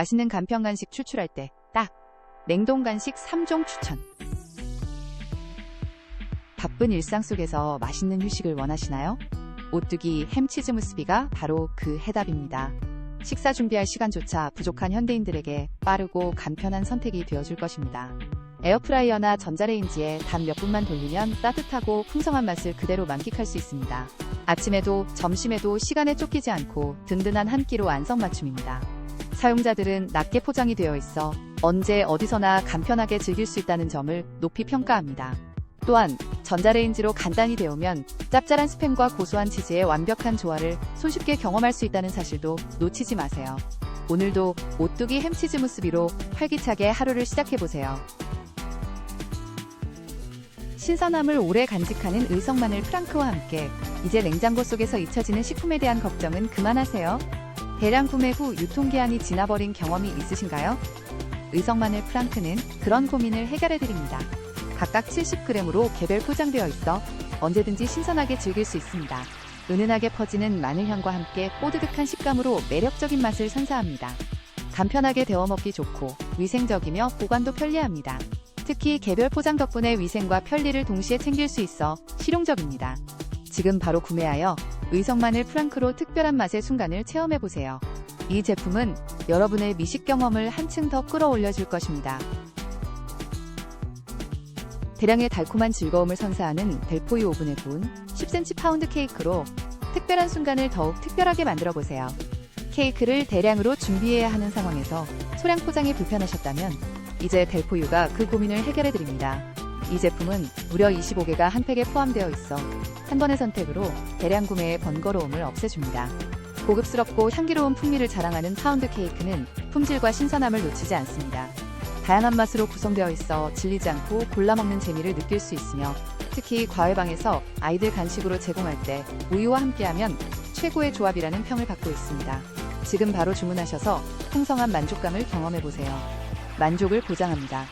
맛있는 간편 간식 추출할 때 딱 냉동 간식 3종 추천. 바쁜 일상 속에서 맛있는 휴식을 원하시나요? 오뚜기 햄치즈 무스비가 바로 그 해답입니다. 식사 준비할 시간조차 부족한 현대인들에게 빠르고 간편한 선택이 되어줄 것입니다. 에어프라이어나 전자레인지에 단 몇 분만 돌리면 따뜻하고 풍성한 맛을 그대로 만끽할 수 있습니다. 아침에도 점심에도 시간에 쫓기지 않고 든든한 한 끼로 안성맞춤입니다. 사용자들은 낮게 포장이 되어 있어 언제 어디서나 간편하게 즐길 수 있다는 점을 높이 평가합니다. 또한 전자레인지로 간단히 데우면 짭짤한 스팸과 고소한 치즈의 완벽한 조화를 손쉽게 경험할 수 있다는 사실도 놓치지 마세요. 오늘도 오뚜기 햄치즈 무스비로 활기차게 하루를 시작해보세요. 신선함을 오래 간직하는 의성마늘 프랑크와 함께 이제 냉장고 속에서 잊혀지는 식품에 대한 걱정은 그만하세요. 대량 구매 후 유통기한이 지나버린 경험이 있으신가요? 의성마늘 프랑크는 그런 고민을 해결해드립니다. 각각 70g으로 개별 포장되어 있어 언제든지 신선하게 즐길 수 있습니다. 은은하게 퍼지는 마늘향과 함께 뽀드득한 식감으로 매력적인 맛을 선사합니다. 간편하게 데워 먹기 좋고 위생적이며 보관도 편리합니다. 특히 개별 포장 덕분에 위생과 편리를 동시에 챙길 수 있어 실용적입니다. 지금 바로 구매하여 의성마늘 프랑크로 특별한 맛의 순간을 체험해보세요. 이 제품은 여러분의 미식 경험을 한층 더 끌어올려 줄 것입니다. 대량의 달콤한 즐거움을 선사하는 델포이 오븐에 구운 10cm 파운드 케이크로 특별한 순간을 더욱 특별하게 만들어 보세요. 케이크를 대량으로 준비해야 하는 상황에서 소량 포장이 불편하셨다면 이제 델포유가 그 고민을 해결해 드립니다. 이 제품은 무려 25개가 한 팩에 포함되어 있어 한 번의 선택으로 대량 구매의 번거로움을 없애줍니다. 고급스럽고 향기로운 풍미를 자랑하는 파운드 케이크는 품질과 신선함을 놓치지 않습니다. 다양한 맛으로 구성되어 있어 질리지 않고 골라 먹는 재미를 느낄 수 있으며 특히 과외방에서 아이들 간식으로 제공할 때 우유와 함께하면 최고의 조합이라는 평을 받고 있습니다. 지금 바로 주문하셔서 풍성한 만족감을 경험해 보세요. 만족을 보장합니다.